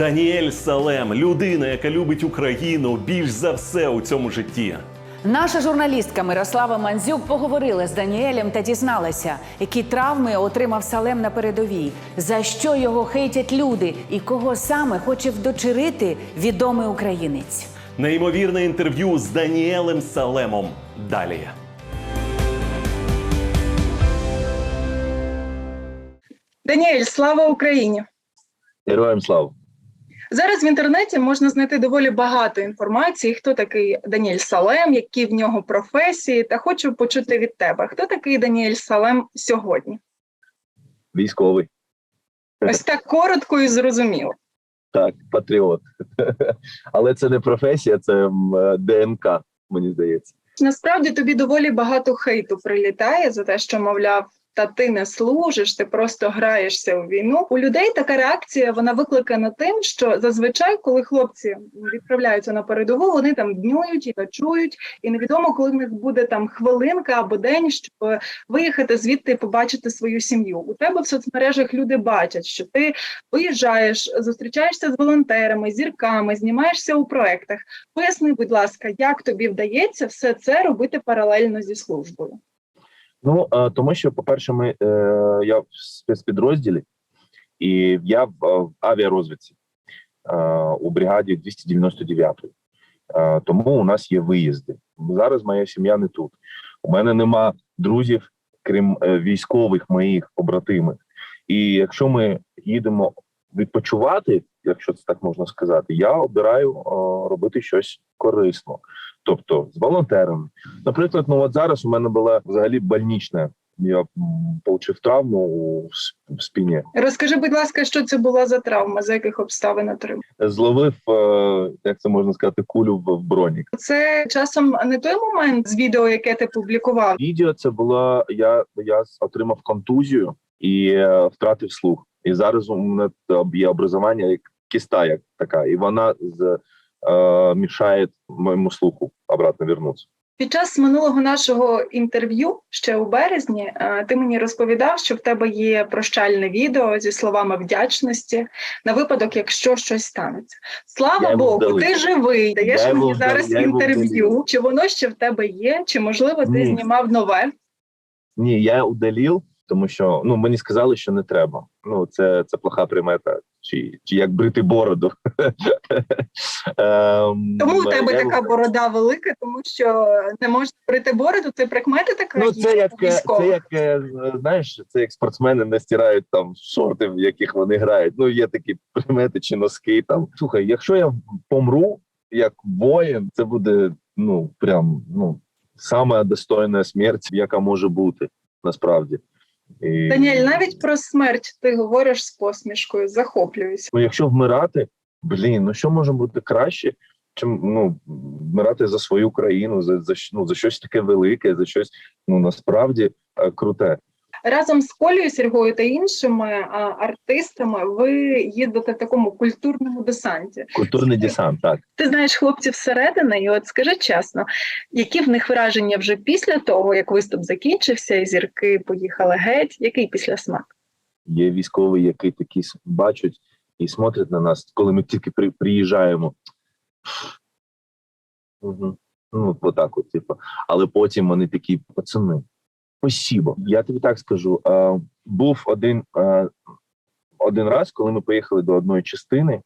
Даніель Салем людина, яка любить Україну більш за все у цьому житті. Наша журналістка Мирослава Мандзюк поговорила з Даніелем та дізналася, які травми отримав Салем на передовій, за що його хейтять люди і кого саме хоче вдочерити відомий українець. Неймовірне інтерв'ю з Даніелем Салемом. Далі. Даніель, слава Україні! Героям слава! Зараз в інтернеті можна знайти доволі багато інформації, хто такий Даніель Салем, які в нього професії, та хочу почути від тебе, хто такий Даніель Салем сьогодні? Військовий, Ось так коротко і зрозуміло. так, патріот. Але це не професія, це ДНК, мені здається. Насправді тобі доволі багато хейту прилітає за те, що мовляв. Та ти не служиш, ти просто граєшся у війну. У людей така реакція вона викликана тим, що зазвичай, коли хлопці відправляються на передову, вони там днюють і ночують, і невідомо, коли в них буде там хвилинка або день, щоб виїхати звідти і побачити свою сім'ю. У тебе в соцмережах люди бачать, що ти виїжджаєш, зустрічаєшся з волонтерами, зірками, знімаєшся у проектах. Поясни, будь ласка, як тобі вдається все це робити паралельно зі службою? Ну тому що, по-перше, ми е, я в спецпідрозділі, і я в, авіарозвідці у бригаді 299 Е, Тому у нас є виїзди. Зараз моя сім'я не тут. У мене нема друзів, крім е, військових моїх побратимів. І якщо ми їдемо відпочивати, якщо це так можна сказати, я обираю е, робити щось корисно, тобто з волонтерами. Наприклад, ну от зараз у мене була взагалі больнична. Я отримав травму у в спині. Розкажи, будь ласка, що це була за травма, за яких обставин отримав? Зловив, е, як це можна сказати, кулю в, бронік. Це часом не той момент з відео, яке ти публікував. Відео це було я, я отримав контузію і е, втратив слух. І зараз у мене є образування як кіста, як така, і вона з, е, мішає моєму слуху обратно вернутися. Під час минулого нашого інтерв'ю ще у березні е, ти мені розповідав, що в тебе є прощальне відео зі словами вдячності на випадок, якщо щось станеться. Слава Я Богу, ти живий. Даєш Я мені зараз я інтерв'ю. Чи воно ще в тебе є? Чи можливо ти Ні. знімав нове? Ні, я удалив, тому що ну мені сказали, що не треба. Ну це, це плоха примета, чи, чи як брити бороду. Ем, Тому у тебе така борода велика, тому що не можна брити бороду. Це прикмета така Ну, це як, е, це як е, знаєш, це як спортсмени не стирають там шорти, в яких вони грають. Ну, є такі примети чи носки. Там слухай, якщо я помру як воїн, це буде ну прям ну саме достойна смерть, яка може бути насправді. І, Даніель, навіть про смерть ти говориш з посмішкою, захоплююсь. ну, якщо вмирати, блін, ну що може бути краще, чим ну вмирати за свою країну, за за, ну, за щось таке велике, за щось ну насправді е, круте. Разом з Колею Сергою та іншими а, артистами ви їздите в такому культурному десанті. Культурний десант, так. Ти знаєш хлопців всередини, і от скажи чесно, які в них враження вже після того, як виступ закінчився, і зірки поїхали геть? Який після смак? Є військові, які такі бачать і смотрять на нас, коли ми тільки при, приїжджаємо. Угу. Ну, отак, от, типу. Але потім вони такі пацани. Спасибо. Я тобі так скажу. Е, був один, е, один раз, коли ми поїхали до одної частини,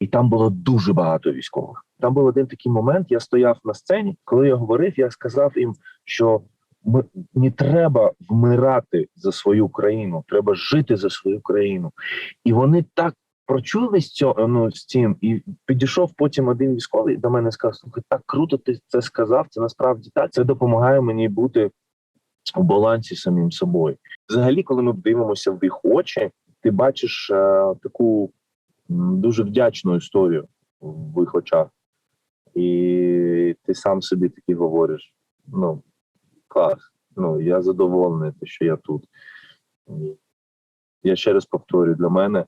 і там було дуже багато військових. Там був один такий момент. Я стояв на сцені. Коли я говорив, я сказав їм, що ми не треба вмирати за свою країну, треба жити за свою країну. І вони так прочули з цього ну, з цим, і підійшов потім один військовий до мене сказав: слухай, так круто, ти це сказав. Це насправді так. Це допомагає мені бути у балансі з самим собою. Взагалі, коли ми дивимося в їх очі, ти бачиш е, таку дуже вдячну історію в їх очах, і ти сам собі таки говориш: ну клас, ну я задоволений, те, що я тут. Я ще раз повторюю, для мене, е,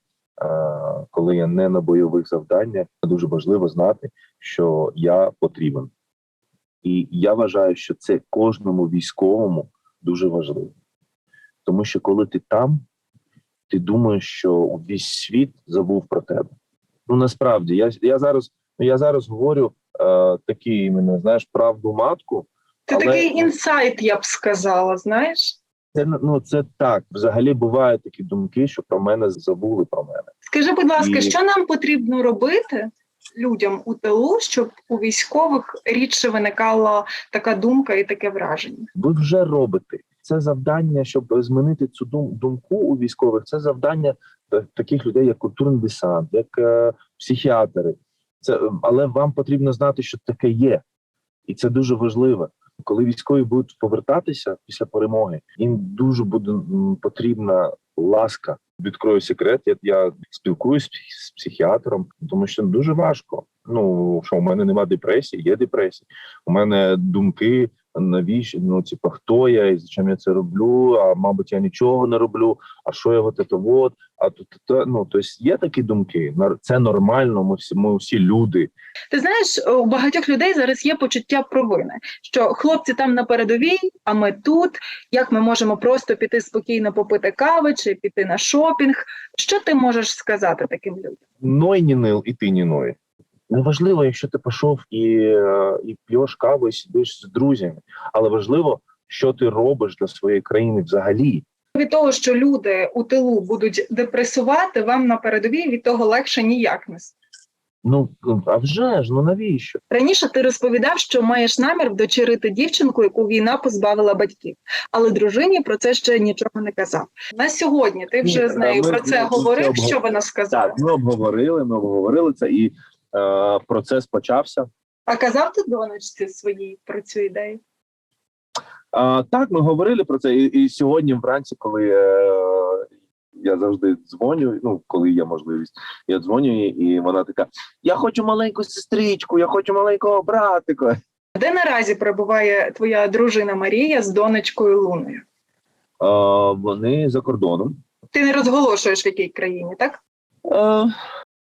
коли я не на бойових завданнях, дуже важливо знати, що я потрібен. І я вважаю, що це кожному військовому дуже важливо. Тому що коли ти там, ти думаєш, що весь світ забув про тебе. Ну насправді я, я зараз ну, я зараз говорю е, такі іменно, знаєш, правду матку. Ти Але- такий інсайт, я б сказала, знаєш. Це ну це так. Взагалі бувають такі думки, що про мене забули про мене. Скажи, будь ласка, І- що нам потрібно робити людям у тилу, щоб у військових рідше виникала така думка і таке враження? Ви вже робите це завдання, щоб змінити цю дум- думку у військових. Це завдання таких людей, як культурний десант, як е, психіатри. Це е, але вам потрібно знати, що таке є, і це дуже важливо. Коли військові будуть повертатися після перемоги, їм дуже буде потрібна ласка. Відкрою секрет. Я, я спілкуюся з психіатром, тому що дуже важко. Ну що у мене немає депресії, є депресія. У мене думки навіщо? Ну, типу, хто я і зачем я це роблю? А мабуть, я нічого не роблю. А що я от це вот? А тут то, ну тобто є такі думки. Це нормально. Ми всі ми всі люди. Ти знаєш, у багатьох людей зараз є почуття провини, що хлопці там на передовій, а ми тут. Як ми можемо просто піти спокійно попити кави чи піти на шопінг? Що ти можеш сказати таким людям? Ной не нил, і ти не ной. Неважливо, якщо ти пішов і, е, і п'єш каву, і сидиш з друзями, але важливо, що ти робиш для своєї країни взагалі. Від того, що люди у тилу будуть депресувати, вам на передовій від того легше ніяк не. Ну а вже ж, ну навіщо? Раніше ти розповідав, що маєш намір вдочерити дівчинку, яку війна позбавила батьків, але дружині про це ще нічого не казав. На сьогодні ти вже Ні, з нею ми- про це ми- ми говорив. обгов- Що вона сказала? Так, ми обговорили, ми обговорили це, і процес почався. А казав ти донечці своїй про цю ідею? А, так, ми говорили про це. І, і сьогодні вранці, коли е, я завжди дзвоню, ну коли є можливість, я дзвоню, і вона така: Я хочу маленьку сестричку, я хочу маленького братика. Де наразі перебуває твоя дружина Марія з донечкою Луною? А, вони за кордоном. Ти не розголошуєш в якій країні, так? А,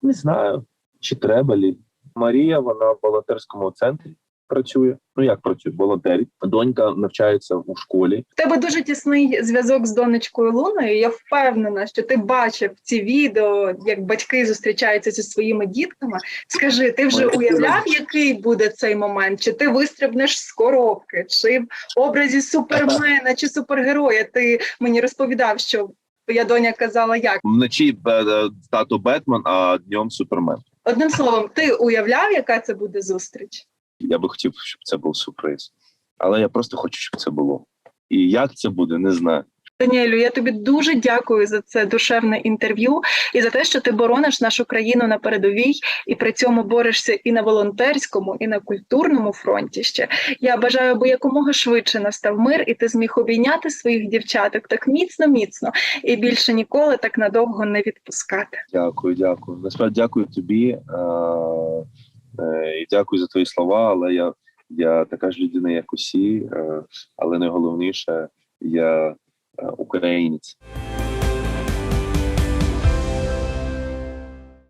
не знаю, чи треба лі. Марія, вона в волонтерському центрі працює. Ну як працює? Волонтерить. Донька навчається у школі. В тебе дуже тісний зв'язок з донечкою Луною. Я впевнена, що ти бачив ці відео, як батьки зустрічаються зі своїми дітками. Скажи, ти вже Ой, уявляв, який буде цей момент? Чи ти вистрибнеш з коробки, чи в образі супермена чи супергероя? Ти мені розповідав, що твоя доня казала, як Вночі е, тато Бетмен, а днем Супермен. Одним словом, ти уявляв, яка це буде зустріч? Я би хотів, щоб це був сюрприз. Але я просто хочу, щоб це було. І як це буде, не знаю. Даніелю, я тобі дуже дякую за це душевне інтерв'ю і за те, що ти борониш нашу країну на передовій і при цьому борешся і на волонтерському, і на культурному фронті. Ще я бажаю, аби якомога швидше настав мир, і ти зміг обійняти своїх дівчаток так міцно, міцно і більше ніколи так надовго не відпускати. Дякую, дякую. Насправді дякую тобі е, е, і дякую за твої слова. Але я, я така ж людина, як усі, е, але найголовніше, я е, українець.